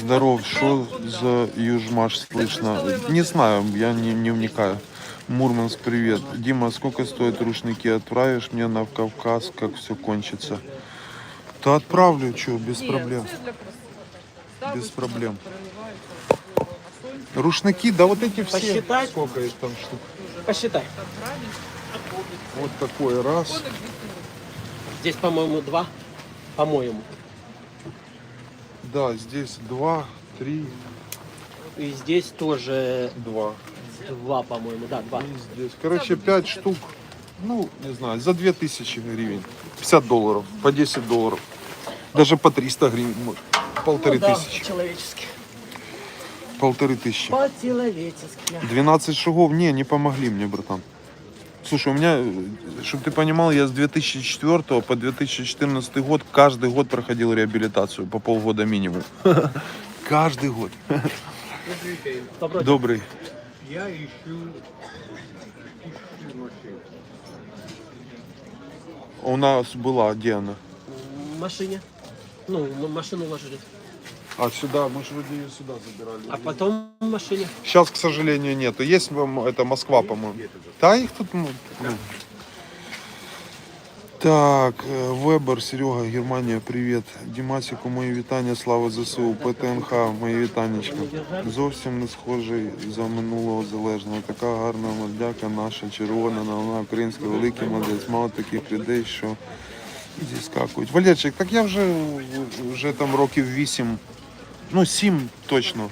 Здоров, что за южмаш слышно? Не знаю, я не, не вникаю. Мурманск, привет. Дима, сколько стоят рушники? Отправишь мне на Кавказ, как все кончится? Да отправлю, что, без проблем. Без проблем. Рушники, да вот эти все. Посчитать? Сколько их там штук? Посчитай. Вот такой раз. Здесь, по-моему, два. По-моему. Да, здесь два, три, И здесь тоже два. два, по-моему. Да, два. И здесь. Короче, 5 штук. Ну, не знаю, за 2000 гривен. 50 долларов, по 10 долларов. Даже по 300 гривен. может. Полторы Ну да, тысячи. человечески. Полторы тысячи. По-человечески. 12 шагов, не, не помогли мне, братан. Слушай, у меня, чтобы ты понимал, я с 2004 по 2014 год каждый год проходил реабилитацию по полгода минимум. Каждый год. Добрый. Я ищу. У нас была, где она? В машине. Ну, машину ложили. А сюда, мы же вроде ее сюда забирали. А потом в машине. Сейчас, к сожалению, нету. Есть вам это Москва, по-моему. Да, их тут. ну, ну. Так, е, Вебер, Серега, Германія, привіт. Дімасіку, мої вітання, слава ЗСУ, ПТНХ, мої вітанечка. Зовсім не схожий за минулого залежного. Така гарна мордяка наша, червона, на вона українська, великий молодець. Мало таких людей, що зіскакують. Валерчик, так я вже, вже там років вісім, ну сім точно.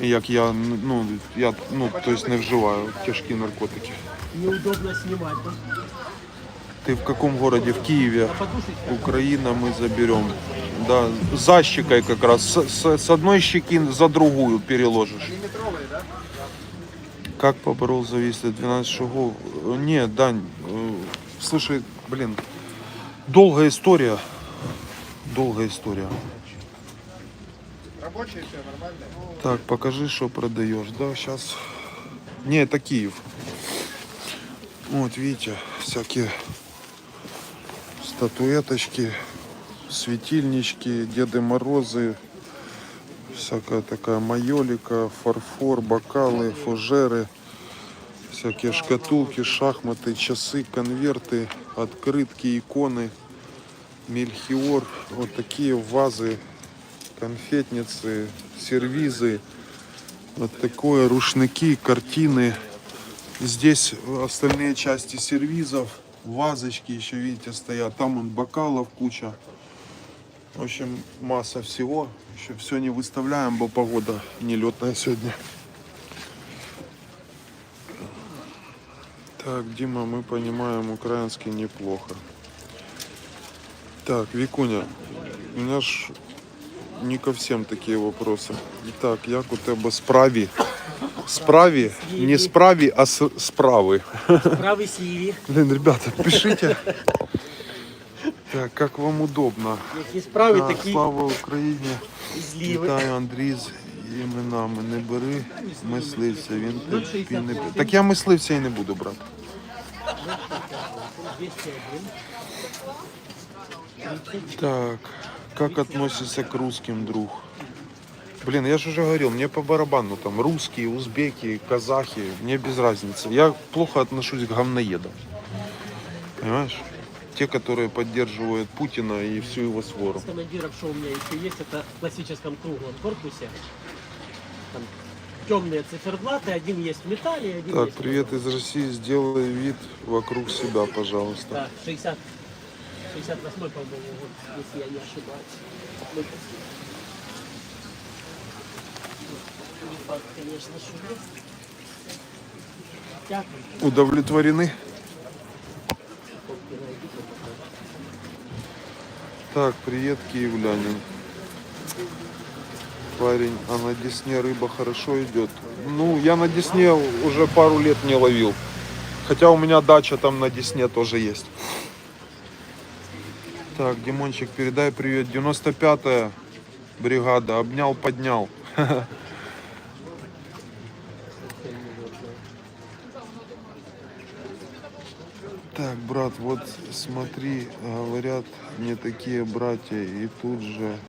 Як я ну я ну тобто не вживаю тяжкі наркотики. Неудобно снимать. Ты в каком городе? В Киеве. Украина мы заберем. Да, за щекой как раз. С, с- с одной щеки за другую переложишь. Как поборол зависит 12 шагов? Нет, Дань, э, слушай, блин, долгая история. Долгая история. Рабочее все нормально? Так, покажи, что продаешь. Да, сейчас. Не, это Киев. Вот, видите, всякие статуэточки, светильнички, Деды Морозы, всякая такая майолика, фарфор, бокалы, фужеры, всякие шкатулки, шахматы, часы, конверты, открытки, иконы, мельхиор, вот такие вазы, конфетницы, сервизы, вот такое, рушники, картины. Здесь остальные части сервизов, вазочки еще, видите, стоят. Там он бокалов куча. В общем, масса всего. Еще все не выставляем, бо погода нелетная сегодня. Так, Дима, мы понимаем украинский неплохо. Так, Викуня, у меня ж не ко всем такие вопросы. Так, як у тебе справі? Справі? Не справі, а с- справи. Правый сливи. Блин, ребята, пишите. Так, как вам удобно. Які справи, Так, такі слава Україні. Вітаю, Андрій з іменами. Не бери мисливця, він тобі не... Так я мисливця і не буду брати. 201. Так, как относится к русским друг? Блин, я же уже говорил, мне по барабану там русские, узбеки, казахи, мне без разницы. Я плохо отношусь к говноедам. Понимаешь? Те, которые поддерживают Путина и всю его свору. Командиров, что у меня еще есть, это в классическом круглом корпусе. Там темные циферблаты, один есть в металле, один Так, есть в привет из России. Сделай вид вокруг себя, пожалуйста. Да, 60, 68 по-моему, вот, если я не ошибаюсь. Удовлетворены? Так, привет, киевлянин. Парень, а на Десне рыба хорошо идет? Ну, я на Десне уже пару лет не ловил. Хотя у меня дача там на Десне тоже есть. Так, Димончик, передай привет. 95-я бригада. Обнял, поднял. Так, брат, вот смотри, говорят, не такие братья, и тут же